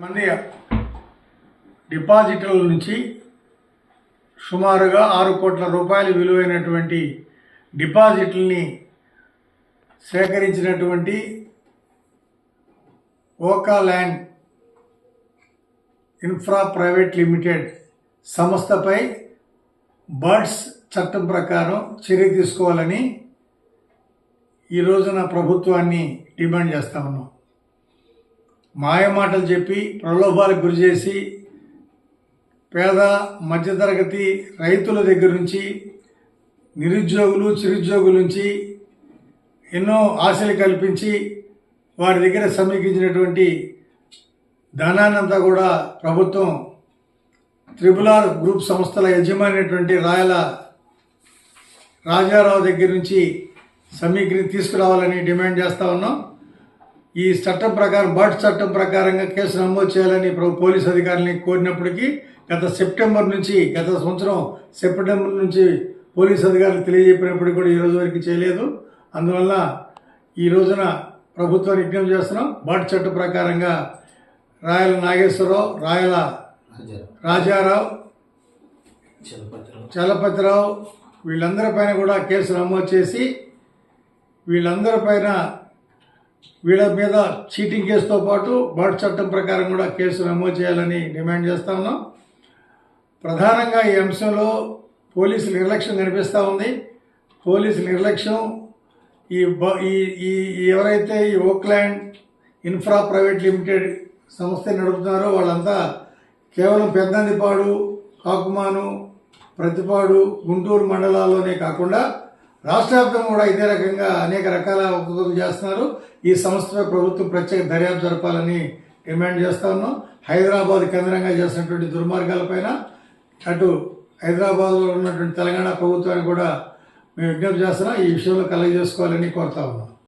మంది డిపాజిట్ల నుంచి సుమారుగా ఆరు కోట్ల రూపాయలు విలువైనటువంటి డిపాజిట్లని సేకరించినటువంటి ఓకా ల్యాండ్ ఇన్ఫ్రా ప్రైవేట్ లిమిటెడ్ సంస్థపై బర్డ్స్ చట్టం ప్రకారం చర్య తీసుకోవాలని ఈ రోజున ప్రభుత్వాన్ని డిమాండ్ చేస్తా ఉన్నాం. మాయమాటలు చెప్పి ప్రలోభాలకు గురి చేసి పేద మధ్యతరగతి రైతుల దగ్గర నుంచి నిరుద్యోగులు చిరుద్యోగుల నుంచి ఎన్నో ఆశలు కల్పించి వారి దగ్గర సమీకరించినటువంటి ధనాన్నంతా కూడా ప్రభుత్వం త్రిపుల్ ఆర్ గ్రూప్ సంస్థల యజమాని రాయల రాజారావు దగ్గర నుంచి సమీకరి తీసుకురావాలని డిమాండ్ చేస్తూ ఉన్నాం. ఈ చట్టం ప్రకారం బాట్ చట్టం ప్రకారంగా కేసు నమోదు చేయాలని ప్ర- పోలీస్ అధికారులని కోరినప్పటికీ గత సెప్టెంబర్ నుంచి గత సంవత్సరం సెప్టెంబర్ నుంచి పోలీస్ అధికారులు తెలియజెప్పినప్పటికీ కూడా ఈ రోజు వరకు చేయలేదు. అందువల్ల ఈ రోజున ప్రభుత్వాన్ని విజ్ఞప్తి చేస్తున్నాం. బాట్ చట్టం ప్రకారంగా రాయల నాగేశ్వరరావు రాయల రాజారావు చలపతిరావు వీళ్ళందరిపైన కూడా కేసు నమోదు చేసి వీళ్ళందరిపైన వీళ్ళ మీద చీటింగ్ కేసుతో పాటు బర్డ్ చట్టం ప్రకారం కూడా కేసు నమోదు చేయాలని డిమాండ్ చేస్తా ఉన్నాం. ప్రధానంగా ఈ అంశంలో పోలీసుల నిర్లక్ష్యం కనిపిస్తూ ఉంది. పోలీసుల నిర్లక్ష్యం ఈ బ- ఈ ఈ ఈ ఎవరైతే ఈ ఓక్లాండ్ ఇన్ఫ్రా ప్రైవేట్ లిమిటెడ్ సంస్థ నడుపుతున్నారో వాళ్ళంతా కేవలం పెద్దందిపాడు కాకుమాను ప్రతిపాడు గుంటూరు మండలాల్లోనే కాకుండా రాష్ట్ర వ్యాప్తంగా కూడా ఇదే రకంగా అనేక రకాల ఉపయోగం చేస్తున్నారు. ఈ సంస్థపై ప్రభుత్వం ప్రత్యేక దర్యాప్తు జరపాలని డిమాండ్ చేస్తా ఉన్నాం. హైదరాబాద్ కేంద్రంగా చేసినటువంటి దుర్మార్గాలపైన అటు హైదరాబాద్లో ఉన్నటువంటి తెలంగాణ ప్రభుత్వానికి కూడా మేము విజ్ఞప్తి చేస్తున్నాం. ఈ విషయంలో కలగజేసుకోవాలని కోరుతా ఉన్నాం.